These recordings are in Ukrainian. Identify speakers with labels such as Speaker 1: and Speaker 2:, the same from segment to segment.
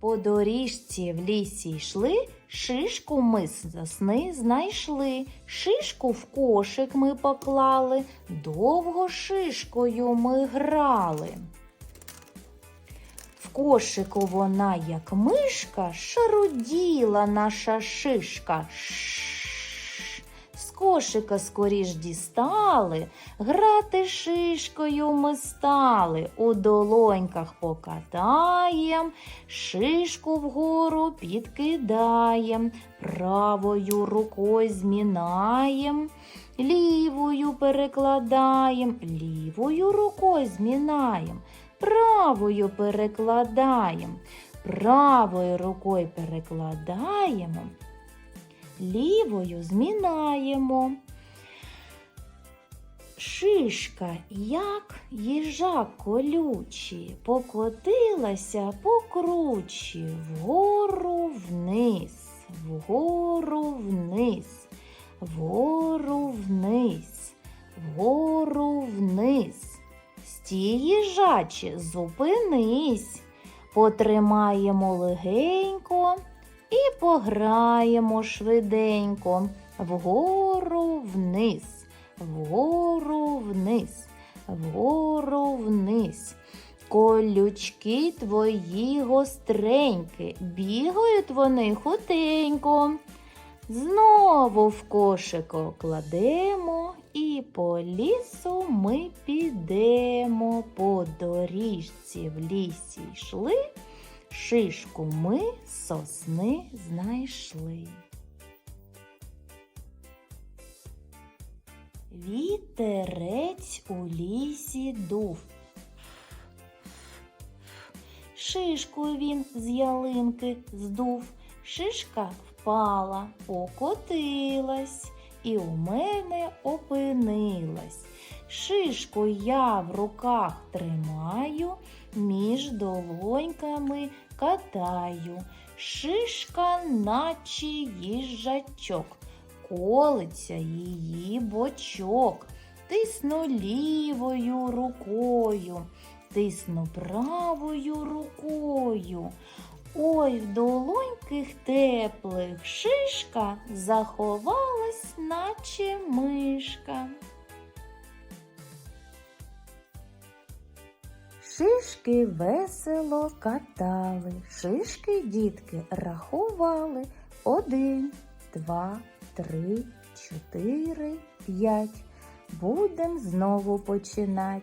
Speaker 1: По доріжці в лісі йшли, шишку ми з сосни знайшли. Шишку в кошик ми поклали, довго шишкою ми грали. В кошику вона, як мишка, шаруділа наша шишка. Шш. Кошика скоріш дістали, грати шишкою ми стали, у долоньках покатаєм, шишку вгору підкидаєм, правою рукою змінаєм, лівою перекладаєм, лівою рукою змінаєм, правою перекладаєм, правою рукою перекладаємо лівою змінаємо. Шишка, як їжак колючий, покотилася покручі, вгору вниз, вгору вниз, вгору вниз, вгору вниз. Стій, їжаче, зупинись, потримаємо легенько пограємо швиденько вгору вниз, вгору вниз, вгору вниз. Колючки твої гостренькі, бігають вони хутенько. Знову в кошико кладемо і по лісу ми підемо. По доріжці в лісі йшли. Шишку ми сосни знайшли. Вітерець у лісі дув. Шишку він з ялинки здув. Шишка впала, покотилась і у мене опинилась. Шишку я в руках тримаю, між долоньками катаю. Шишка, наче їжачок, колиться її бочок. Тисну лівою рукою, тисну правою рукою. Ой, в долоньких теплих шишка заховалась, наче мишка. Шишки весело катали, шишки дітки рахували. Один, два, три, чотири, п'ять. Будем знову починать.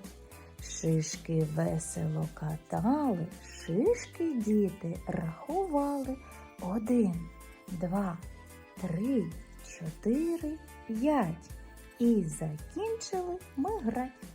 Speaker 1: Шишки весело катали, шишки діти рахували. Один, два, три, чотири, п'ять. І закінчили ми грати.